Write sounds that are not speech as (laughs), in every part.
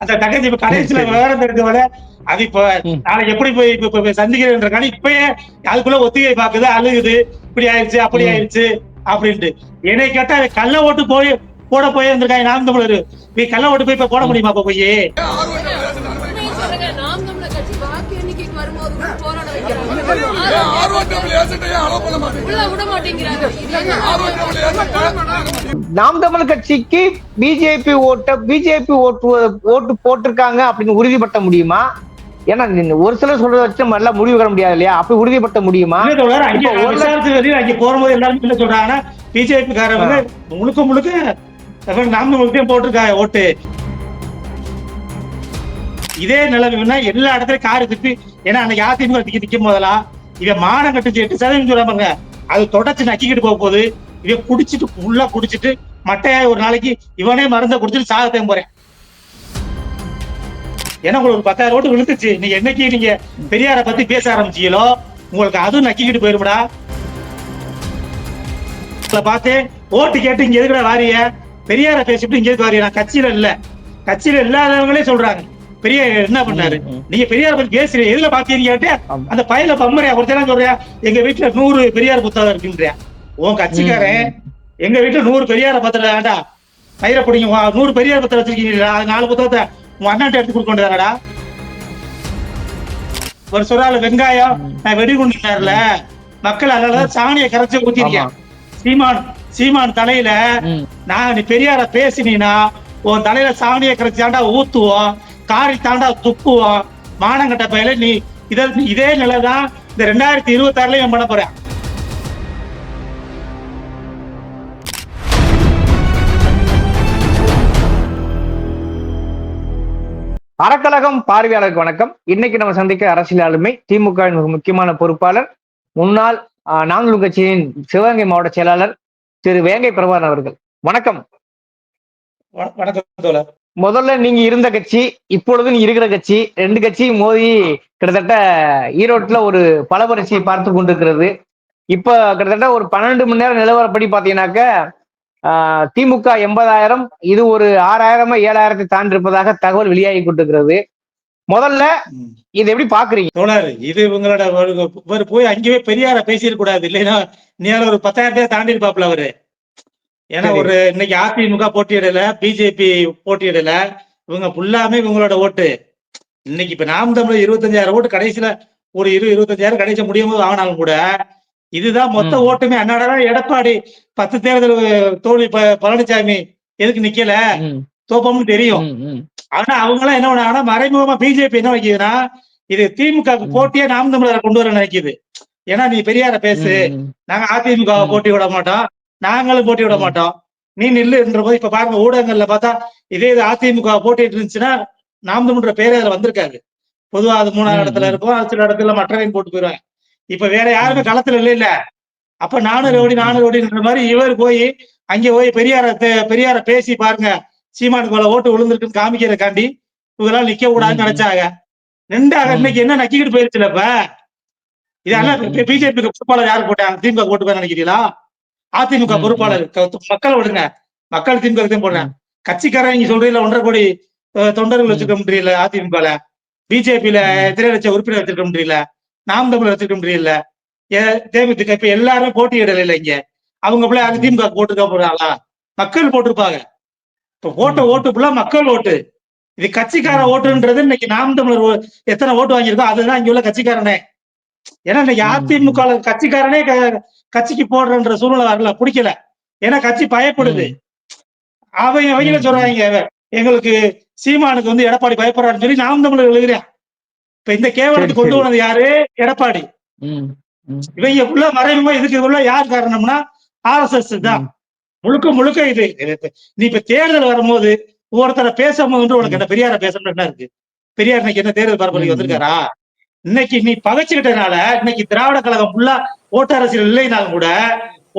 அந்த தங்கச்சி இப்ப கடைசியில விவரம் தெரிஞ்சவள அது இப்ப. நாளைக்கு எப்படி போய் இப்ப- சந்திக்கிறேன்றக்கான இப்பயே அதுக்குள்ள ஒத்திகை பாக்குது அழுகுது. இப்படி ஆயிடுச்சு அப்படி. ஆயிடுச்சு அப்படின்ட்டு. என்னை கேட்டா கள்ள ஓட்டு போய் போட போய் இருந்திருக்காங்க நாம் தமிழர் நீ கள்ள ஓட்டு போய் இப்ப போட முடியுமா இப்ப போய்? நாம் தமிழ் கட்சிக்கு பிஜேபி ஓட்ட பிஜேபி ஓட்டு ஓட்டு போட்டிருக்காங்க அப்படின்னு உறுதிப்படுத்த முடியுமா? ஏன்னா ஒரு சிலர் சொல்றத வச்சு நம்ம எல்லாம் முடிவு பண்ண முடியாது இல்லையா? அப்படி உறுதிப்படுத்த முடியுமா? அங்க போகும்போது எல்லாரும் என்ன சொல்றாங்கன்னா பிஜேபி காரவங்க முழுக்க முழுக்க நாம் தமிழுக்கு போட்டிருக்காங்க ஓட்டு. இதே நிலைமைன்னா எல்லா இடத்துலயும் காரு திருப்பி ஏன்னா அன்னைக்கு அதிமுக டிக்கெட் நிக்கும் போதெல்லாம் இவன் மானம் கட்டுச்சு எட்டு சதவீதம் சொல்றாங்க அது தொடச்சு நக்கிக்கிட்டு போக போகுது. இவன் குடிச்சிட்டு ஃபுல்லா குடிச்சிட்டு மட்டையா ஒரு நாளைக்கு இவனே மருந்த குடிச்சிட்டு சாகத்தையும் போறேன். ஏன்னா உங்களுக்கு ஒரு பத்தாயிரம் ஓட்டு விழுந்துச்சு நீங்க என்னைக்கு நீங்க பெரியார பத்தி பேச ஆரம்பிச்சீங்களோ உங்களுக்கு அதுவும் நக்கிக்கிட்டு போயிருமடா. உங்களை பார்த்து ஓட்டு கேட்டு இங்க எதுக்குடா வாரிய? பெரியார பேசிட்டு இங்க எதுக்கு வாரிய? நான் கட்சியில இல்ல. கட்சியில இல்லாதவங்களே சொல்றாங்க. பெரியார் என்ன பண்ணாரு. நீங்க பெரியார் பத்தி பேசுறீங்க எதுல பாத்தீங்க. அந்த பையில பம்மரையா ஒருத்தர் சொல்றியா எங்க வீட்டுல நூறு பெரியார் புத்தகம் இருக்குன்றியா உன் கட்சிக்காரன் எங்க வீட்டுல நூறு பெரியார பத்திரம் வேண்டா பயிர பிடிங்க நூறு பெரியார் பத்திரம் வச்சிருக்கீங்களா அது நாலு புத்தகத்தை உன் அண்ணாட்ட எடுத்து கொடுக்க வேண்டியதானடா? ஒரு சொல்லால வெங்காயம் நான் வெடிகுண்டுல மக்கள் அதனாலதான் சாணியை கரைச்சு ஊத்திருக்கேன் சீமான் சீமான் தலையில. நான் நீ பெரியார பேசினீனா உன் தலையில சாணியை கரைச்சாண்டா ஊத்துவோம். காரி தாண்டா துப்புவோம் மானங்கட்ட பயில நீ இத இதே நிலைதான் இந்த ரெண்டாயிரத்தி இருபத்தி ஆறுலயும் பண்ண போறேன். அறக்கழகம் பார்வையாளருக்கு வணக்கம். இன்னைக்கு நம்ம சந்திக்க அரசியல் ஆளுமை திமுக மிக முக்கியமான பொறுப்பாளர் முன்னாள் தமிழ் கட்சியின் சிவகங்கை மாவட்ட செயலாளர் திரு வேங்கை பிரபாகரன் அவர்கள். வணக்கம். வணக்கம் முதல்ல நீங்க இருந்த கட்சி இப்பொழுது நீ இருக்கிற கட்சி ரெண்டு கட்சியும் மோதி கிட்டத்தட்ட ஈரோட்டுல ஒரு பலவரிசையை பார்த்து கொண்டிருக்கிறது. இப்ப கிட்டத்தட்ட ஒரு பன்னெண்டு மணி நேரம் நிலவரப்படி பாத்தீங்கன்னாக்க ஆஹ், திமுக எண்பதாயிரம் இது ஒரு ஆறாயிரமா ஏழாயிரத்தை தாண்டி இருப்பதாக தகவல் வெளியாகி கொண்டிருக்கிறது. முதல்ல இது எப்படி பாக்குறீங்க தோழர் இது இவங்களோட போய் அங்கேயே பெரியார பேசிட கூடாது இல்லைன்னா நீ ஒரு பத்தாயிரம் பேர் தாண்டி இருப்பாப்ல அவரு. ஏன்னா. ஒரு இன்னைக்கு அதிமுக போட்டியிடல பிஜேபி போட்டியிடல இவங்க ஃபுல்லாமே இவங்களோட ஓட்டு இன்னைக்கு இப்ப நாம் தமிழ் இருபத்தஞ்சாயிரம் ஓட்டு கடைசியில ஒரு இரு இருபத்தஞ்சாயிரம் கடைசி முடியும் போது ஆனாலும் கூட இதுதான் மொத்த. ஓட்டுமே அன்னாடா எடப்பாடி பத்து தேர்தல் தோல்வி ப- பழனிசாமி எதுக்கு நிக்கல தோப்பம்னு தெரியும். ஆனா அவங்க எல்லாம் என்ன பண்ணாங்கன்னா மறைமுகமா பிஜேபி என்ன வைக்குதுன்னா இது திமுக போட்டியே நாம் தமிழரை கொண்டு வர நினைக்குது ஏன்னா நீ பெரியார பேசு. நாங்க அதிமுக. போட்டி விட மாட்டோம் நாங்களும் போட்டி விட. மாட்டோம் நீ நில்லுன்ற போது இப்ப பாருங்க ஊடகங்கள்ல பார்த்தா இதே இது அதிமுக போட்டிட்டு இருந்துச்சுன்னா நாம் தமிழ்ன்ற பேரே அதுல வந்திருக்காது பொதுவா அது மூணாவது இடத்துல. இருக்கும் அது சில இடத்துல மற்றவங்க போட்டு போயிருவாங்க இப்ப வேற யாருமே. களத்துல இல்ல இல்ல அப்ப நானூறு ஓடி. நானூறு ஓடின்ற மாதிரி இவர் போய் அங்க போய் பெரியார பெரியார பேசி பாருங்க சீமானுக்கு போல ஓட்டு விழுந்திருக்குன்னு காமிக்கிறக்காண்டி இவங்களாம் நிக்க கூடாதுன்னு. நினைச்சாங்க ரெண்டாக. இன்னைக்கு என்ன நக்கிக்கிட்டு போயிருச்சுல இப்ப இதெல்லாம் ம், ம். பிஜேபி பொறுப்பாளர் யாரு போட்டாங்க திமுக போட்டு போய் நினைக்கிறீங்களா அதிமுக பொறுப்பாளர் மக்கள் விடுங்க மக்கள் திமுக தான் போடுறேன். கட்சிக்காரன் நீங்க சொல்றீங்களா ஒன்றரை கோடி தொண்டர்கள். வச்சிருக்க முடியல அதிமுகல பிஜேபியில லட்சம் உறுப்பினர் வச்சிருக்க முடியல நாம் தமிழ் வச்சிருக்க முடியல தேமுதிக இப்ப எல்லாருமே போட்டியிடல இங்க அவங்க பிள்ளை அது ம். திமுக போட்டுக்க போறாங்களா மக்கள் போட்டிருப்பாங்க இப்ப போட்ட ம். ஓட்டு ஃபுல்லா மக்கள் ஓட்டு இது கட்சிக்கார. ஓட்டுன்றது இன்னைக்கு நாம் தமிழர் எத்தனை ஓட்டு வாங்கியிருக்கோ அதுதான் இங்க உள்ள கட்சிக்காரனே ஏன்னா இன்னைக்கு. அதிமுக கட்சிக்காரனே கட்சிக்கு போடுறன்ற சூழ்நிலை வரல பிடிக்கல ஏன்னா கட்சி பயப்படுது அவங்க அவங்க ம். சொல்றாங்க எங்களுக்கு சீமானுக்கு வந்து எடப்பாடி பயப்படுறான்னு சொல்லி நாம் தமிழர் எழுதுறேன் இப்ப இந்த கேவலத்துக்கு கொண்டு. வந்தது யாரு எடப்பாடி. இவங்க உள்ள மறைமுகமா இதுக்கு உள்ள யார் காரணம்னா ஆர்எஸ்எஸ் தான் ம். முழுக்க முழுக்க இது நீ இப்ப தேர்தல் வரும்போது ஒருத்தரை பேசும்போது வந்து உனக்கு என்ன பெரியார பேசணும் என்ன இருக்கு பெரியார் இன்னைக்கு என்ன தேர்தல் பரப்புரைக்கு. வந்திருக்காரா இன்னைக்கு நீ பகைச்சுக்கிட்டனால இன்னைக்கு திராவிட கழகம் ஃபுல்லா ஓட்டு அரசியல் இல்லைனாலும் கூட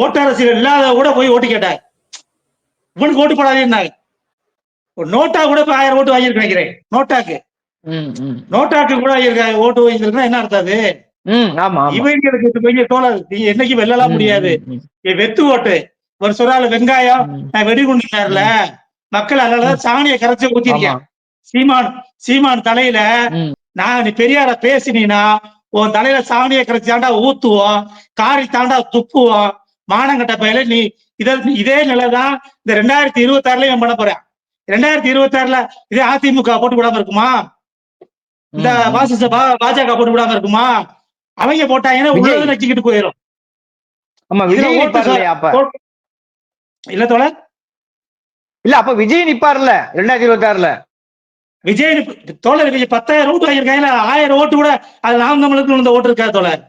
ஓட்டு அரசியல் இல்லாத கூட போய் ஓட்டு கேட்டாங்க இவனுக்கு ஓட்டு போடாதேன்னாங்க ஒரு நோட்டா கூட இப்ப ஆயிரம் ஓட்டு வாங்கியிருக்கு நினைக்கிறேன். நோட்டாக்கு. நோட்டாக்கு கூட வாங்கியிருக்காங்க ஓட்டு வாங்கியிருக்குன்னா என்ன அர்த்தம் அது? இவங்களுக்கு தோழர். நீ என்னைக்கு வெல்லலாம் முடியாது. வெத்து ஓட்டு. ஒரு சொல்லால வெங்காயம். நான் வெடிகுண்டுல மக்கள் அதனாலதான் சாணியை கரைச்சு ஊத்திருக்கேன். சீமான் சீமான் தலையில. நான் நீ பெரியார பேசினீனா உன் தலையில சாணியை கரைச்சி தாண்டா ஊத்துவோம் காரி தாண்டா துப்புவோம். மானங்கட்ட பயில நீ இத இதே நிலைதான் இந்த ரெண்டாயிரத்தி இருபத்தி ஆறுலயும் பண்ண போறேன். ரெண்டாயிரத்தி இருபத்தி ஆறுல இதே அதிமுக போட்டு விடாம இருக்குமா? இந்த. பாசிச பாஜக போட்டு விடாம இருக்குமா? அவங்க போட்டாங்கன்னா. உள்ளது நக்கிக்கிட்டு போயிடும் இல்ல தோழர்? இல்ல அப்ப விஜய் நிப்பார்ல ரெண்டாயிரத்தி இருபத்தி ஆறுல விஜய் தோழர் விஜய் பத்தாயிரம் ஓட்டு வாங்கியிருக்காங்க ஆயிரம் ஓட்டு கூட அது நாம் தமிழுக்கு இந்த ஓட்டு இருக்கா தோழர்.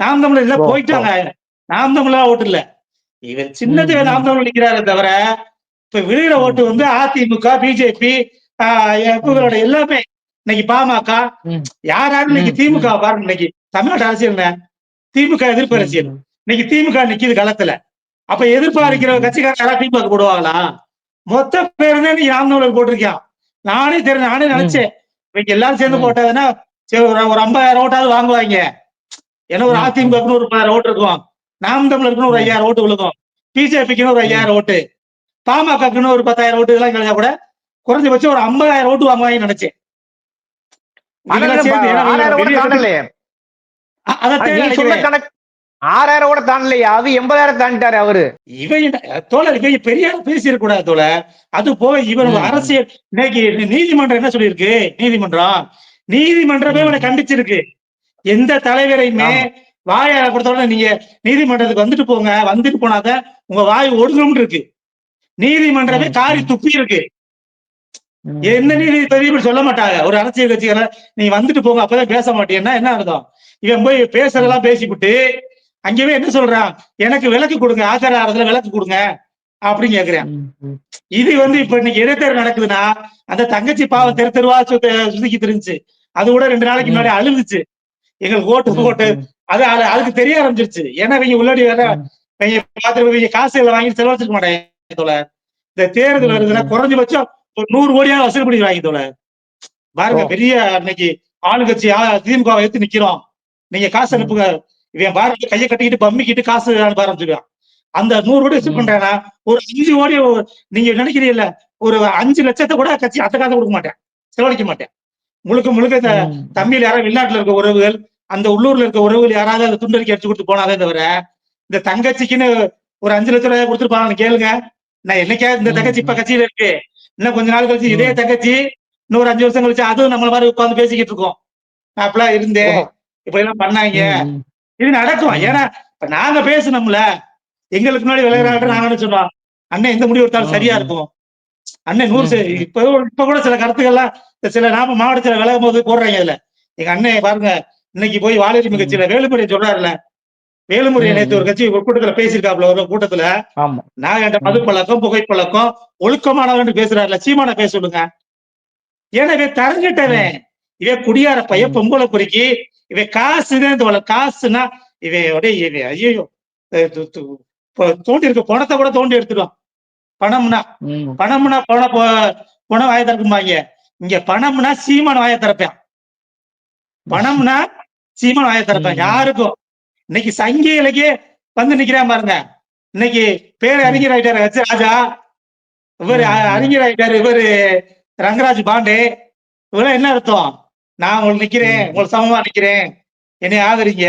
நாம் தமிழ் இல்ல போயிட்டாங்க நாம் தமிழா ஓட்டு இல்ல. இவர் சின்னது. நாம் தமிழ் நிக்கிறாரே தவிர இப்ப விழுகிற ஓட்டு வந்து அதிமுக பிஜேபி இவங்களோட எல்லாமே இன்னைக்கு பாமக. ம். யாராரும் இன்னைக்கு திமுக பாருங்க இன்னைக்கு. தமிழ்நாட்டு அரசியல்? திமுக எதிர்ப்பு அரசியல். இன்னைக்கு திமுக நிக்குது களத்துல. அப்ப எதிர்ப்பா இருக்கிற. கட்சிக்காரங்க யாராவது திமுக போடுவாங்களா? மொத்த பேருமே நீ நாம் தமிழர் போட்டிருக்கான். நானே தெரியும் நானே நினைச்சேன். இன்னைக்கு எல்லாரும் சேர்ந்து. போட்டதுன்னா சரி ஒரு ஒரு ஐம்பதாயிரம் ஓட்டாவது வாங்குவாங்க. ஏன்னா ஒரு ம். அதிமுகக்குன்னு ஒரு பத்தாயிரம் ஓட்டு இருக்கும். நாம் தமிழருக்குன்னு ஒரு. ஐயாயிரம் ஓட்டு விழுகும். பிஜேபிக்குன்னு ஒரு ஐயாயிரம் ஓட்டு பாமகக்குன்னு ஒரு பத்தாயிரம் ஓட்டு இதெல்லாம் கிடைச்சா கூட குறைஞ்சபட்சம் ஒரு ஐம்பதாயிரம் ஓட்டு வாங்குவாங்கன்னு நினைச்சேன். சேர்ந்து ஏன்னா ஆறாயிரம் கூட தாண்டலையே? அதை எண்பதாயிரம் தாண்டிட்டாரு அவரு. இவன் தோழர் இவன் பெரியார் பேசிடக் கூடாது தோழர். அது போக இவன் ம். அரசியல் இன்னைக்கு நீதிமன்றம் என்ன சொல்லியிருக்கு? நீதிமன்றம். நீதிமன்றமே இவனை கண்டிச்சிருக்கு. எந்த தலைவரையுமே. வாயால கொடுத்தோட நீங்க நீதிமன்றத்துக்கு வந்துட்டு போங்க. வந்துட்டு போனாதான் உங்க வாய் ஒடுங்கணும்னு இருக்கு. நீதிமன்றமே காரி. துப்பி இருக்கு. என்ன நீதிபதி இப்படி சொல்ல மாட்டாங்க. ஒரு அரசியல் கட்சிகளை நீ வந்துட்டு போங்க அப்பதான் பேச மாட்டேன்னா என்ன அர்த்தம்? இவன் போய் பேசுறதெல்லாம் பேசிவிட்டு அங்கேயே என்ன சொல்றான் எனக்கு விளக்கு கொடுங்க ஆச்சாரத்துல விளக்கு கொடுங்க அப்படின்னு கேக்குறேன். இது வந்து இப்ப இன்னைக்கு இடைத்தேர்தல் நடக்குதுன்னா அந்த தங்கச்சி பாவம் தெரு தெருவா சுத்த- சுத்திக்கி தெரிஞ்சு அது கூட ரெண்டு நாளைக்கு. முன்னாடி அழுதுச்சு எங்களுக்கு ஓட்டு ஓட்டு. அது அது- அதுக்கு தெரிய ஆரம்பிச்சிருச்சு ஏன்னா இவங்க உள்ளாடி வேற. இவங்க பாத்துட்டு இவங்க காசுகளை வாங்கி செலவழிச்சிருக்க மாட்டாங்க தோழர் இந்த தேர்தல் வருதுன்னா. குறைஞ்சபட்சம் ஒரு நூறு கோடியா வசூல் பண்ணி வாங்கி தோழர் பாருங்க. பெரிய இன்னைக்கு ஆளுங்கட்சி திமுக எடுத்து நிக்கிறோம் நீங்க காசு. அனுப்புங்க இவன் பாருங்க கையை கட்டிக்கிட்டு பம்மிக்கிட்டு காசு அனுப்ப ஆரம்பிச்சிருக்கான் அந்த நூறு கோடி வசூல். பண்றானா ஒரு அஞ்சு கோடி ஒரு- நீங்க நினைக்கிறீங்கல்ல ஒரு அஞ்சு லட்சத்தை கூட கட்சி அத்த காசு கொடுக்க மாட்டேன் செலவழிக்க மாட்டேன் முழுக்க முழுக்க இந்த. தம்பியில் யாராவது வெளிநாட்டுல இருக்க உறவுகள் அந்த உள்ளூர்ல இருக்க உறவுகள் யாராவது அந்த துண்டறிக்கை அடிச்சு கொடுத்து போனாதே தவிர இந்த தங்கச்சிக்குன்னு ஒரு அஞ்சு லட்சம் ரூபாய் கொடுத்துருப்பாங்கன்னு கேளுங்க நான் என்னைக்கா இந்த தங்கச்சி இப்ப. கட்சியில இருக்கு இன்னும் கொஞ்ச நாள் கழிச்சு இதே. தங்கச்சி இன்னொரு அஞ்சு வருஷம் கழிச்சு அதுவும் நம்மள மாதிரி உட்கார்ந்து பேசிக்கிட்டு இருக்கோம் நான் அப்பெல்லாம் இருந்தேன். இப்ப எல்லாம் பண்ணாங்க. இது நடக்கும். ஏன்னா இப்ப நாங்க பேசணும்ல எங்களுக்கு முன்னாடி விளையாடுற ம். நாங்க சொன்னோம் அண்ணன் எந்த முடிவு எடுத்தாலும் சரியா. இருக்கும் அண்ணன் நூறு. இப்ப இப்ப கூட சில கருத்துக்கள்லாம் சில நாம மாவட்டத்துல விலகும் போது போடுறாங்க அதுல எங்க அண்ணன் பாருங்க இன்னைக்கு போய் வாலிப ம். கட்சியில வேலுமுறை சொல்றாருல வேலுமுறை நேத்து ஒரு. கட்சி ஒரு கூட்டத்துல பேசியிருக்காப்ல ஒரு கூட்டத்துல ஆமா நான் என்ற மது பழக்கம் புகைப்பழக்கம் ஒழுக்கமானவன் பேசுறாருல சீமான பேச சொல்லுங்க ஏன்னா இவன் தரங்கிட்டவன் இவன் குடியார பையன் ம். பொம்பளை பொறுக்கி இவன் காசுதான் தோல காசுனா இவன் உடைய இவன் ஐயோ தோண்டி இருக்க பணத்தை கூட தோண்டி எடுத்துடுவான். பணம்னா. பணம்னா பண பணம் வாய திறக்கும்பாங்க இங்க பணம்னா சீமான் வாய திறப்பேன். பணம்னா சீமான் வாய திறப்பேன். யாருக்கும். இன்னைக்கு சங்கி இலக்கிய வந்து நிக்கிறான் பாருங்க. இன்னைக்கு பேர். அறிஞர் ஆயிட்டாரு. ஹெச் ராஜா. இவரு. அறிஞர் ஆயிட்டாரு. இவரு ரங்கராஜ் பாண்டே. இவரெல்லாம் என்ன அர்த்தம்? நான் உங்களுக்கு நிக்கிறேன். உங்களுக்கு சமமா நிக்கிறேன் என்னை ஆதரிங்க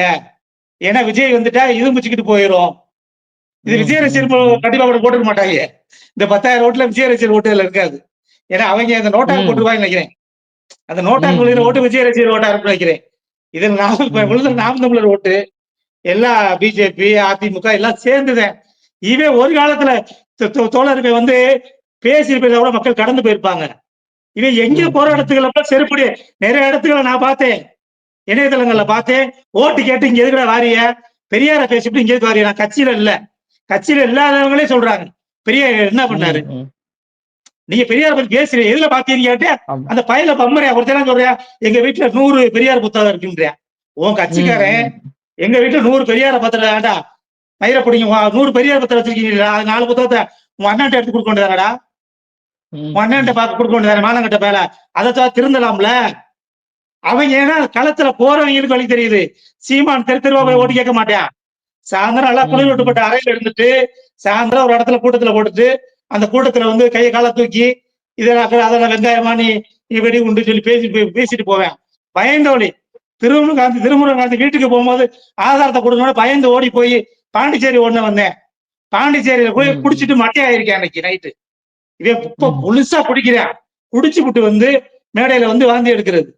ஏன்னா விஜய் வந்துட்டா இது முடிச்சுக்கிட்டு போயிரும் இது விஜய் ரசிகர். கண்டிப்பா கூட போட்டுக்க மாட்டாங்க இந்த பத்தாயிரம் ஓட்டுல விஜய் ரசிகர் ஓட்டு இதுல இருக்காது ஏன்னா அவங்க அந்த நோட்டா ம். போட்டுருவாங்க நினைக்கிறேன் அந்த நோட்டா ம், கொள்கிற ம். ஓட்டு விஜய் ரசிகர் ஓட்டா இருக்குன்னு நினைக்கிறேன் இதில் நாம் விழுந்த. நாம் தமிழர் ஓட்டு எல்லா பிஜேபி அதிமுக எல்லாம் சேர்ந்துதான் இவன் ஒரு காலத்துல தோழர்கள் வந்து பேசியிருப்பதை விட மக்கள் கடந்து போயிருப்பாங்க இவன் எங்க போற. இடத்துக்குள்ள செருப்படி? நிறைய இடத்துக்களை நான் பார்த்தேன். இணையதளங்கள்ல பார்த்தேன். ஓட்டு கேட்டு இங்க எதுக்குடா வாரிய? பெரியார பேசிட்டு இங்க எதுக்கு வாரிய? நான் கட்சியில இல்ல. கட்சியில இல்லாதவங்களே சொல்றாங்க. பெரியார் என்ன பண்ணாரு. நீங்க பெரியார் பத்தி பேசுறீங்க. எதுல பாத்தீங்க கேட்டு. அந்த பையில பம்பரையா? ஒருத்தர் சொல்றியா? எங்க வீட்டுல நூறு பெரியார் புத்தகம் இருக்குன்றியா? உன் கட்சிக்காரன். எங்க வீட்டுல நூறு பெரியார பத்திரம் வேண்டா மயிர பிடிங்க நூறு பெரியார் பத்திரம் வச்சிருக்கீங்களா அது நாலு புத்தகத்தை உன் அண்ணன்ட்ட எடுத்து கொடுக்க வேண்டியதானடா? ம், உன் அண்ணன்ட்ட பார்க்க கொடுக்க வேண்டியதானே மானங்கட்ட பேல அதை திருந்தலாம்ல? அவங்க ஏன்னா களத்துல போறவங்களுக்கு வழி தெரியுது. சீமான் தெரு தெருவா போய் ஓட்டு கேட்க மாட்டான் சாயந்தரம் நல்லா குளிர் விட்டுப்பட்ட அறையில இருந்துட்டு சாயந்தரம் ஒரு இடத்துல கூட்டத்துல போட்டுட்டு அந்த கூட்டத்துல வந்து கையை காலை தூக்கி இதெல்லாம் அதெல்லாம் வெங்காயமா நீ இப்படி உண்டு சொல்லி பேசி பே- பேசிட்டு போவேன். பயந்தோழி திருமுருகன் காந்தி திருமுருகன் காந்தி வீட்டுக்கு போகும்போது ஆதாரத்தை கொடுக்கணும் பயந்து ஓடி போய் பாண்டிச்சேரி ஒண்ணு வந்தேன். பாண்டிச்சேரியில போய். குடிச்சிட்டு மட்டையாயிருக்கேன் அன்னைக்கு நைட்டு. இவன் இப்ப. முழுசா குடிக்கிறேன் குடிச்சு விட்டு வந்து மேடையில வந்து வாந்தி எடுக்கிறது.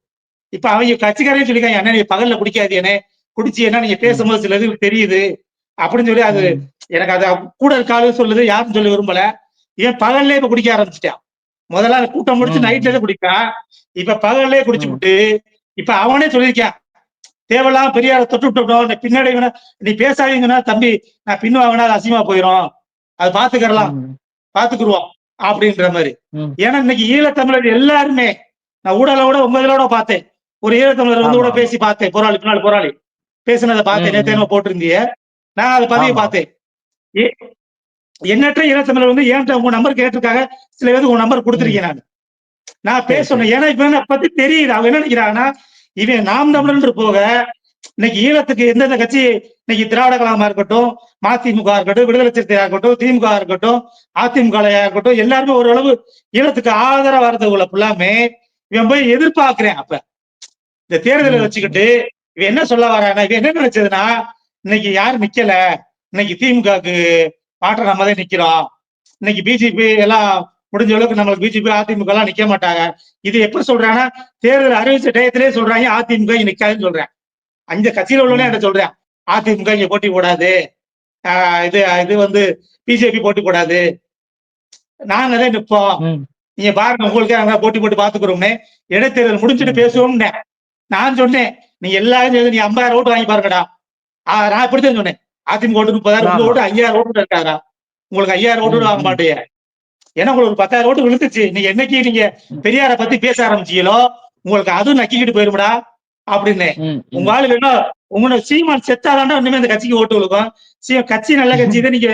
இப்ப அவங்க கட்சிக்காரே சொல்லிக்காங்க அண்ணா நீங்க பகல்ல குடிக்காதீனே குடிச்சு என்ன நீங்க பேசும்போது சிலது தெரியுது. அப்படின்னு சொல்லி அது. எனக்கு அது கூட இருக்காது சொல்லுது யாரும் சொல்ல விரும்பல. இவன் பகல்லே இப்ப குடிக்க ஆரம்பிச்சிட்டான். முதல்ல கூட்டம் முடிச்சு. நைட்ல தான் குடிப்பான். இப்ப பகல்லே குடிச்சு. விட்டு இப்ப அவனே சொல்லியிருக்கான் தேவையில்லாம பெரியார தொட்டு விட்டோம் நீ பின்னாடி நீ பேசாதீங்கன்னா தம்பி நான் பின் வாங்கினா அது அசிங்கமா போயிடும் அது பாத்துக்கறலாம். பாத்துக்குருவோம். அப்படின்ற மாதிரி. ஏன்னா இன்னைக்கு ஈழத்தமிழர் எல்லாருமே நான் ஊடல கூட உங்க இதோட பார்த்தேன். ஒரு ஈழத்தமிழர் வந்து கூட. பேசி பார்த்தேன். போராளி பின்னாடி போராளி. பேசினதை பார்த்தேன். ம், நேத்து என்னமோ போட்டிருந்தீங்க. நான் அதை பதிவு. பார்த்தேன். எண்ணற்ற ஈழத்தமிழர் வந்து ஏன்ட்ட உங்க நம்பர் கேட்டிருக்காங்க? சில பேருக்கு உங்க நம்பர் கொடுத்துருக்கேன் நான். நான் பேசணும். ஏன்னா இப்ப பத்தி தெரியுது. அவங்க என்ன நினைக்கிறாங்கன்னா இவன் நாம் தமிழர் போக இன்னைக்கு ஈழத்துக்கு எந்தெந்த கட்சி இன்னைக்கு திராவிட கழகமா இருக்கட்டும் மதிமுக இருக்கட்டும் விடுதலை சிறுத்தையா இருக்கட்டும் திமுக இருக்கட்டும் அதிமுக இருக்கட்டும் எல்லாருமே ஓரளவு ஈழத்துக்கு ஆதரவா இருந்தவங்கள ஃபுல்லாமே இவன் போய் எதிர்பார்க்கிறேன் அப்ப. இந்த தேர்தலை. வச்சுக்கிட்டு இவன் என்ன சொல்ல வரானா இவன் என்ன நினைச்சதுன்னா இன்னைக்கு யாரும் நிக்கல? இன்னைக்கு திமுகக்கு மாற்ற நம்ம தான் நிக்கிறோம். இன்னைக்கு பிஜேபி எல்லாம் முடிஞ்ச அளவுக்கு நம்மளுக்கு பிஜேபி அதிமுக எல்லாம் நிக்க மாட்டாங்க. இது எப்ப சொல்றாங்கன்னா தேர்தல் அறிவிச்ச டயத்திலே சொல்றாங்க அதிமுக நிக்காதுன்னு சொல்றேன் அந்த கட்சியில உள்ளவனே என்ன சொல்றேன். அதிமுக இங்க போட்டி போடாது. இது இது வந்து பிஜேபி போட்டி போடாது. நாங்க தான் நிப்போம். ம். நீங்க பாருங்க உங்களுக்கு நாங்க போட்டி போட்டு பாத்துக்கிறோம்னு. இடைத்தேர்தல் முடிஞ்சுட்டு ம். பேசுவோம்னு நான் சொன்னேன் நீ எல்லாரும் நீ ஐம்பதாயிரம் ஓட்டு வாங்கி பாருங்கடா. நான் இப்படித்தான் சொன்னேன். அதிமுக ஓட்டு முப்பதாயிரம் உங்க. ஓட்டு ஐயாயிரம் ஓட்டு இருக்காரா? உங்களுக்கு ஐயாயிரம் ஓட்டு வாங்க ம். மாட்டீங்க ஏன்னா உங்களுக்கு ஒரு பத்தாயிரம் ஓட்டு விழுந்துச்சு. நீங்க என்னைக்கு நீங்க பெரியார பத்தி பேச ஆரம்பிச்சீங்களோ உங்களுக்கு அதுவும் நக்கிக்கிட்டு போயிரும்டா. அப்படின்னு. உங்க ஆளு வேணா உங்களோட சீமான் செத்தாதாண்டா இனிமே இந்த கட்சிக்கு ஓட்டு விழுக்கும் சீ கட்சி நல்ல கட்சி தான் நீங்க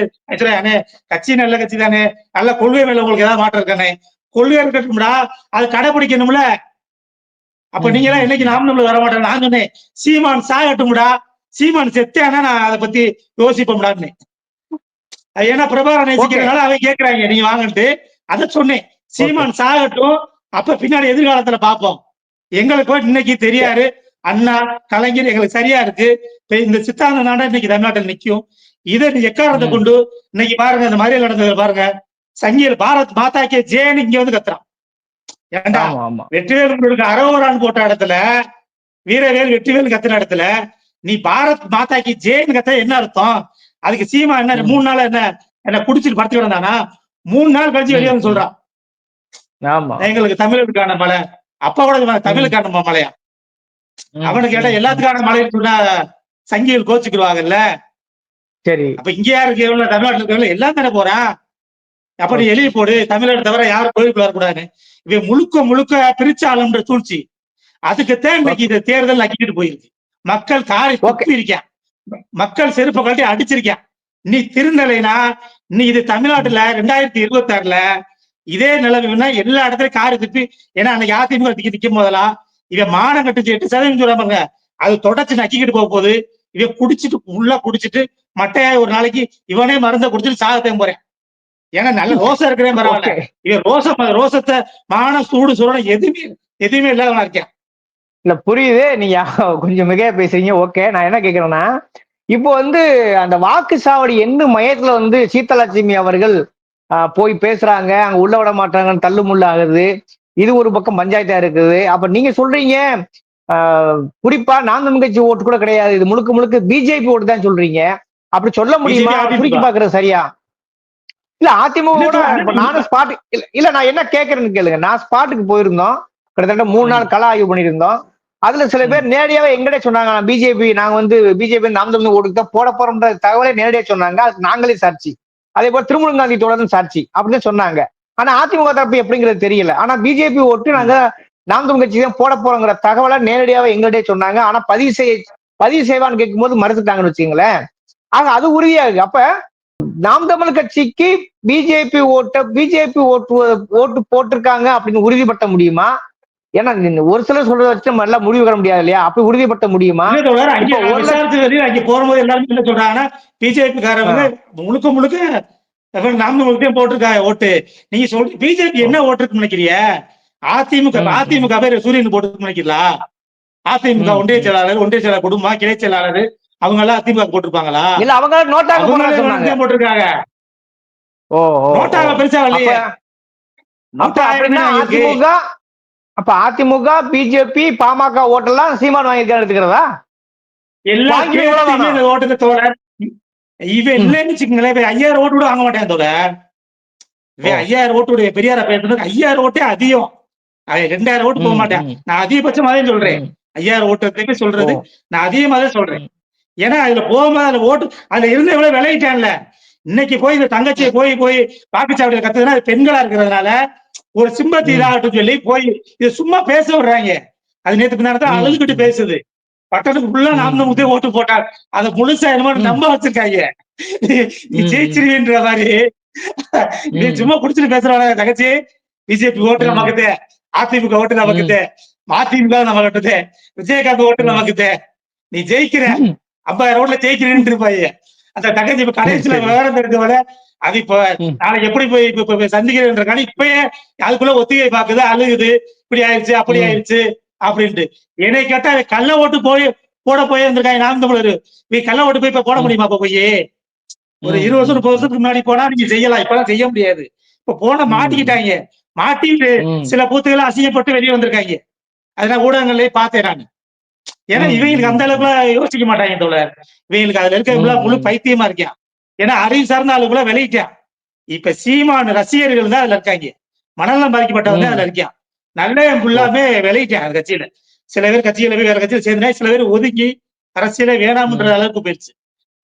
அண்ணே கட்சி நல்ல கட்சி தானே. நல்ல கொள்கை மேல உங்களுக்கு ஏதாவது மாற்றம் இருக்கானே கொள்கை இருக்கட்டும்டா அது கடைபிடிக்கணும்ல. அப்ப. நீங்க எல்லாம் என்னைக்கு நாம் நம்மள வர மாட்டேன் நான் சொன்னேன். சீமான் சாகட்டும்டா சீமான் செத்தானா நான் அதை பத்தி யோசிப்போம்டான்னு. ஏன்னா பிரபாகரன் நேசிக்கிறதுனால அவன் கேக்குறாங்க நீங்க வாங்கன்ட்டு. அதை சொன்னேன். சீமான் சாகட்டும். அப்ப பின்னாடி எதிர்காலத்துல பாப்போம் எங்களுக்கு இன்னைக்கு தெரியாரு அண்ணா கலைஞர் எங்களுக்கு சரியா இருக்கு. இந்த சித்தாந்த நாடா இன்னைக்கு தமிழ்நாட்டில் நிக்கும். இதை எக்காரணத்தை ம். கொண்டு இன்னைக்கு பாருங்க இந்த மாதிரி நடந்தது பாருங்க. சங்கியல் பாரத் மாதா கே ஜேன்னு இங்க வந்து கத்துறான். ஏன்டா ஆமா ஆமா. வெற்றிவேல் முருகனுக்கு அரவரான் போட்ட இடத்துல வீரவேல் வெற்றிவேல் கத்துன இடத்துல நீ பாரத் மாதாக்கு ஜெயின் கத்த என்ன அர்த்தம்? அதுக்கு சீமா என்ன. மூணு நாள் என்ன என்ன குடிச்சிட்டு படுத்து கிடந்தானா மூணு நாள் கழிச்சு வெளியே வந்து. சொல்றான் ஆமா. எங்களுக்கு தமிழுக்கான மலை அப்பா கூட தமிழுக்கான மலையா. அவனு கேட்டா. எல்லாத்துக்கான மலைன்னு சொன்னா சங்கிகள் கோச்சுக்கிடுவாங்கல்ல. சரி. அப்ப இங்க யாரு இருக்கவங்கள தமிழ்நாட்டுல இருக்கவங்கள எல்லாம் தானே போறான்? அப்ப நீ எழுதி போடு தமிழ்நாடு தவிர யாரும் கோயிலுக்குள்ள வரக்கூடாதுன்னு இவன் முழுக்க முழுக்க பிரிச்சாளுன்ற சூழ்ச்சி. அதுக்குத்தான் இன்னைக்கு இந்த தேர்தல் நக்கிட்டு போயிருக்கு. மக்கள் காரை துப்பி இருக்கான் மக்கள் செருப்பை கழட்டி அடிச்சிருக்கான் நீ திருந்தலைனா நீ இது தமிழ்நாட்டுல ரெண்டாயிரத்தி இருபத்தி ஆறுல இதே நிலைமைன்னா எல்லா இடத்துலயும் காரை துப்பி ஏன்னா அன்னைக்கு அதிமுக திக்கி நிக்கும் போதெல்லாம் இவன் மானம் கட்டுச்சு எட்டு சதவீதம் சொல்றாங்க அது தொடச்சு நக்கிக்கிட்டு போக போகுது. இவன் குடிச்சிட்டு உள்ள குடிச்சிட்டு மட்டையாய் ஒரு நாளைக்கு இவனே மருந்த குடிச்சிட்டு சாகத்தையும் போறேன். ஏன்னா நல்ல (laughs) ரோசம் இருக்கிறேன் பரவாயில்ல. இவன் ரோசம் ரோசத்தை மான சூடு சுரணம் எதுவுமே எதுவுமே இல்லாதவனா இருக்கேன் இல்ல புரியுது. நீங்க கொஞ்சம் மிகையா பேசுறீங்க. ஓகே நான் என்ன கேக்குறேன்னா இப்போ வந்து அந்த வாக்கு சாவடி எந்த மையத்துல வந்து சீதலட்சுமி அவர்கள் போய் பேசுறாங்க அங்க உள்ள விட மாட்டாங்கன்னு தள்ளு முள்ளு ஆகுது. இது ஒரு பக்கம் பஞ்சாயத்தா இருக்குது. அப்ப நீங்க சொல்றீங்க குறிப்பா தமிழ் கட்சி ஓட்டு கூட கிடையாது. இது முழுக்க முழுக்க பிஜேபி ஓட்டு தான் சொல்றீங்க. அப்படி சொல்ல முடியுமா. குறிக்கி பாக்குறது சரியா? இல்ல அதிமுக நானும் ஸ்பாட் இல்ல இல்ல நான் என்ன கேக்குறேன்னு கேளுங்க. நான் ஸ்பாட்டுக்கு போயிருந்தோம். கிட்டத்தட்ட மூணு நாள் கள ஆய்வு பண்ணியிருந்தோம். அதுல சில பேர் நேரடியாவே எங்கடே சொன்னாங்க பிஜேபி நாங்க வந்து பிஜேபி நாம் தமிழ் ஓட்டுக்கு தான் போட போறோம்ன்ற தகவலை நேரடியா சொன்னாங்க. அதுக்கு நாங்களே சாட்சி. அதே போல திருமுருகன் காந்தி தொடர்ந்து சாட்சி. அப்படின்னு சொன்னாங்க. ஆனா அதிமுக தரப்பு எப்படிங்கிறது தெரியல. ஆனா பிஜேபி ஓட்டு நாங்க நாம் தமிழ் கட்சி தான் போட போறோங்கிற தகவலை நேரடியாவே எங்கள்டே சொன்னாங்க. ஆனா பதிவு செய்ய பதிவு செய்வான்னு கேட்கும்போது மறுத்துட்டாங்கன்னு வச்சுங்களேன் ஆக அது உறுதியாகு அப்ப நாம் தமிழ் கட்சிக்கு பிஜேபி ஓட்ட பிஜேபி ஓட்டு ஓட்டு போட்டிருக்காங்க அப்படின்னு உறுதிப்படுத்த முடியுமா? ஏன்னா ஒரு சிலர் சொல்றத வச்சு நம்ம எல்லாம் முடிவு பெற முடியாது இல்லையா? அப்படி உறுதிப்படுத்த முடியுமா? அங்க போகும்போது எல்லாருமே என்ன சொல்றாங்கன்னா பிஜேபி காரவங்க முழுக்க முழுக்க இவன் நாம் முழுக்க போட்டிருக்காங்க ஓட்டு? நீங்க சொல்ற பிஜேபி என்ன ஓட்டு நினைக்கிறீங்க அதிமுக. அதிமுக பேர் சூரியன் போட்டு நினைக்கலாம் அதிமுக ஒன்றிய. செயலாளர் ஒன்றிய செயலாளர் குடும்பம் கிளை செயலாளர் அவங்க எல்லாம் அதிமுக போட்டிருப்பாங்களா? இல்ல அவங்க தான் போட்டிருக்காங்க. ஓ. நோட்டாக பெருசா இருக்கு? அதிமுக அப்ப அதிமுக பிஜேபி பாமக ஓட்டெல்லாம் சீமான் வாங்கியிருக்காரு எடுத்துக்கிறதா? எல்லா ஓட்டுக்கு தோழர். இவன் இல்லைன்னு வச்சுக்கங்களேன். இவன் ஐயாயிரம் ஓட்டு கூட வாங்க மாட்டேன் இவன் ஓ. ஐயாயிரம் ஓட்டுடைய பெரியார பேசுறதுக்கு ஐயாயிரம் ஓட்டே அதிகம். அவன் ரெண்டாயிரம் ஓட்டு போக மாட்டேன். நான் அதிகபட்சமாவே சொல்றேன். ஐயாயிரம் ஓட்டு சொல்றது. நான் அதிகமா தான் சொல்றேன் ஏன்னா அதுல போகும்போது அதுல ஓட்டு அதுல இருந்து எவ்வளவு விளையிட்டான்ல. இன்னைக்கு போய் இந்த தங்கச்சியை போய் போய் வாக்குச்சாவடியில கத்துதுன்னா அது பெண்களா இருக்கிறதுனால ஒரு சிம்பத்தி. இதாகட்டும் சொல்லி போய் இது சும்மா பேச விடுறாங்க. அது நேத்து பின்னாடி ம். அழுதுகிட்டு பேசுது. பட்டத்துக்கு ஃபுல்லா. நாம் நமக்கு ஊத்து போட்டார் அதை முழுசா என்னமோ ம். நம்ப வச்சிருக்காங்க நீ. ஜெயிச்சிருவீன்ற மாதிரி நீ. சும்மா குடிச்சிட்டு பேசுறாங்க தங்கச்சி பிஜேபி ஓட்டு. நமக்குதே அதிமுக ஓட்டு நமக்குதே அதிமுக நம்ம ஓட்டுதே விஜயகாந்த் ஓட்டு. நமக்குதே நீ ஜெயிக்கிற. ஐம்பதாயிரம் ரோட்ல ஜெயிக்கிறேன்னு இருப்பாங்க அந்த தங்கச்சி இப்ப கடைசியில. விவரம் தெரிஞ்சவள அது இப்ப. நாளைக்கு எப்படி போய் இப்ப இப்ப சந்திக்கிறேன்ற இப்பயே அதுக்குள்ள ஒத்திகை பாக்குது அழுகுது இப்படி ஆயிடுச்சு அப்படி. ஆயிடுச்சு அப்படின்ட்டு என்னை கேட்டா கள்ள ஓட்டு போய் போட போய் வந்திருக்காங்க நாம் தமிழர் நீ கள்ள ஓட்டு போய் இப்ப போட. முடியுமா இப்ப போய் ஒரு. இருபது வருஷம் முப்பது வருஷத்துக்கு முன்னாடி போனா நீங்க செய்யலாம் இப்பெல்லாம் செய்ய முடியாது இப்ப போன. மாட்டிக்கிட்டாங்க மாட்டிட்டு ம். சில பூத்துகளை அசிங்கப்பட்டு வெளியே வந்திருக்காங்க அதெல்லாம் ஊடகங்கள்லயே பார்த்தேன் நான் ஏன்னா. இவங்களுக்கு அந்த அளவுக்கு யோசிக்க மாட்டாங்க தோழர் இவங்களுக்கு அதுல இருக்க ம். முழு பைத்தியமா இருக்கான் ஏன்னா அறிவு சார்ந்த ஆளுக்குள்ள விளையிட்டான் இப்ப சீமான் ரசிகர்கள் தான் அதுல இருக்காங்க மனநலம் பாதிக்கப்பட்டவங்க. அதுல இருக்கான் நல்ல ஃபுல்லாமே விளையிட்டான் அந்த கட்சியில. சில பேர் கட்சியில போய் வேற கட்சியில சேர்ந்தா சில பேர் ஒதுக்கி அரசியலே வேணாம்ன்ற அளவுக்கு போயிடுச்சு.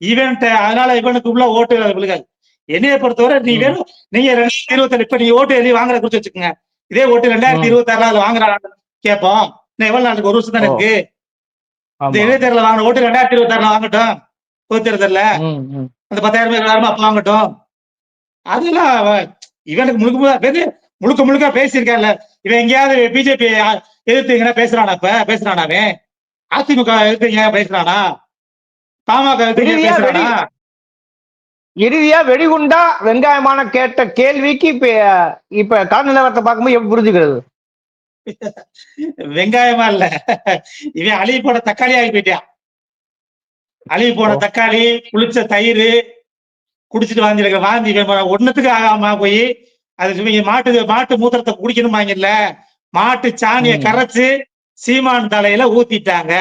இவன்ட்ட அதனால இவனுக்கு உள்ள ஓட்டு விழுகாது என்னைய பொறுத்தவரை நீ. வேணும். நீங்க ரெண்டாயிரத்தி இருபத்தி இப்ப நீங்க ஓட்டு எழுதி வாங்குற குறிச்சு வச்சுக்கோங்க. இதே ஓட்டு ரெண்டாயிரத்தி. இருபத்தி ஆறுல அதுல வாங்குறாங்க கேட்போம். இன்னும் எவ்வளவு நாளுக்கு ஒரு வருஷம் தானே. இருக்கு? இந்த. இடைத்தேர்தல வாங்கின ஓட்டு ரெண்டாயிரத்தி இருபத்தி ஆறுல வாங்கட்டும். பொது தேர்தல்ல. ம், ம். அந்த பத்தாயிரம் பேர் எல்லாருமே அப்ப வாங்கட்டும். அதெல்லாம் இவனுக்கு முழுக்க முழுக்க முழுக்க முழுக்க பேசியிருக்கான்ல. இவன் எங்கேயாவது பிஜேபி எதிர்த்து எங்கன்னா பேசுறானா இப்ப? பேசுறானா அவன் அதிமுக எதிர்த்து பேசுறானா? பாமக எதிர்த்து பேசுறானா? இறுதியா வெடிகுண்டா வெங்காயமான கேட்ட கேள்விக்கு இப்ப இப்ப கள நிலவரத்தை பார்க்கும்போது எப்படி புரிஞ்சுக்கிறது? வெங்காயமா இல்ல. இவன் அழுகி போன தக்காளி ஆகி போயிட்டான் அழுகி போன ஓ. தக்காளி புளிச்ச தயிர் குடிச்சிட்டு வாந்திருக்க வாந்தி இவன் ஒண்ணுத்துக்கு ஆகாம போய் அது இவங்க மாட்டு மாட்டு மூத்திரத்தை குடிக்கணுமாங்கல்ல? மாட்டு சாணியை. கரைச்சு சீமான் தலையில ஊத்திட்டாங்க.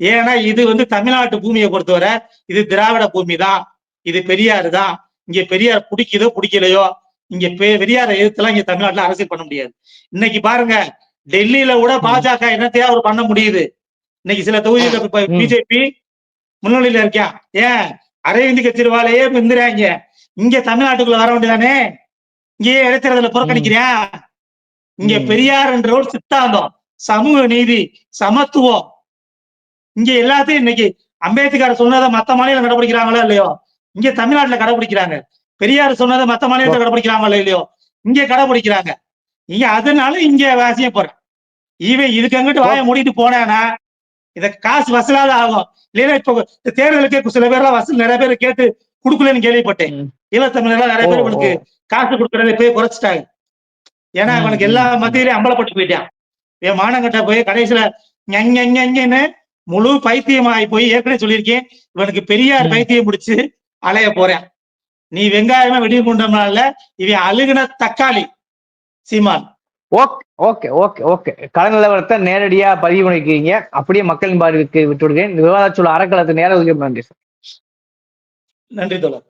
ஏன்னா இது வந்து தமிழ்நாட்டு பூமியை பொறுத்தவரை இது திராவிட பூமி தான் இது பெரியாறு தான் இங்க பெரியார் பிடிக்குதோ பிடிக்கலையோ இங்க பெரியாரை எதிர்த்துலாம் இங்க தமிழ்நாட்டுல அரசியல் பண்ண முடியாது. இன்னைக்கு பாருங்க டெல்லியில கூட பாஜக என்னத்தையா அவர் பண்ண முடியுது? இன்னைக்கு சில தொகுதியில. பிஜேபி முன்னணியில இருக்கான் ஏன்? அரவிந்த் கெஜ்ரிவாலையே பிந்துறாங்க இங்க தமிழ்நாட்டுக்குள்ள வர வேண்டியதானே? இங்கேயே இடைத்தேர்தல புறக்கணிக்கிறியா? இங்க. பெரியார் என்ற ஒரு சித்தாந்தம். சமூக நீதி சமத்துவம். இங்க எல்லாத்தையும் இன்னைக்கு அம்பேத்கர் சொன்னதை மத்த மாநிலம் கடைபிடிக்கிறாங்களோ இல்லையோ? இங்க தமிழ்நாட்டுல கடைபிடிக்கிறாங்க பெரியார் சொன்னதை மத்த மாநிலத்துல கடைபிடிக்கிறாங்களோ இல்லையோ? இங்க கடைபிடிக்கிறாங்க இங்க அதனால இங்க வாசிய போறேன். இவன் இதுக்கு அங்கிட்டு வாயை மூடிட்டு போனானா? இத காசு வசூலாத ஆகும். இல்லைன்னா இப்ப தேர்தலுக்கு சில பேர்லாம் வசூல் நிறைய பேர் கேட்டு கொடுக்கலன்னு கேள்விப்பட்டேன். ம். ஈழத்தமிழர்லாம் நிறைய பேர். இவனுக்கு காசு கொடுக்கறதை போய் குறைச்சிட்டாங்க. ஏன்னா ம், இவனுக்கு எல்லா. மத்தியிலையும் அம்பலப்பட்டு போயிட்டான். என் மானங்கிட்ட போய் கடைசியில ஞன்னு முழு பைத்தியமாகி போய் ஏற்கனவே சொல்லியிருக்கேன். இவனுக்கு பெரியார். பைத்தியம் முடிச்சு அலைய போறேன். நீ வெங்காயமா வெடிவு கொண்டனால இவன் அழுகுன தக்காளி. Seeman. Okay okay okay okay. கள நிலவரத்தை நேரடியா பதிவு பண்ணிருக்கீங்க. அப்படியே மக்களின் பார்வைக்கு விட்டு விடுகிறேன் விவாதச்சொல் அறக்கலத்து நேர ஒதுக்கீடு நன்றி சார். நன்றி தோழர்.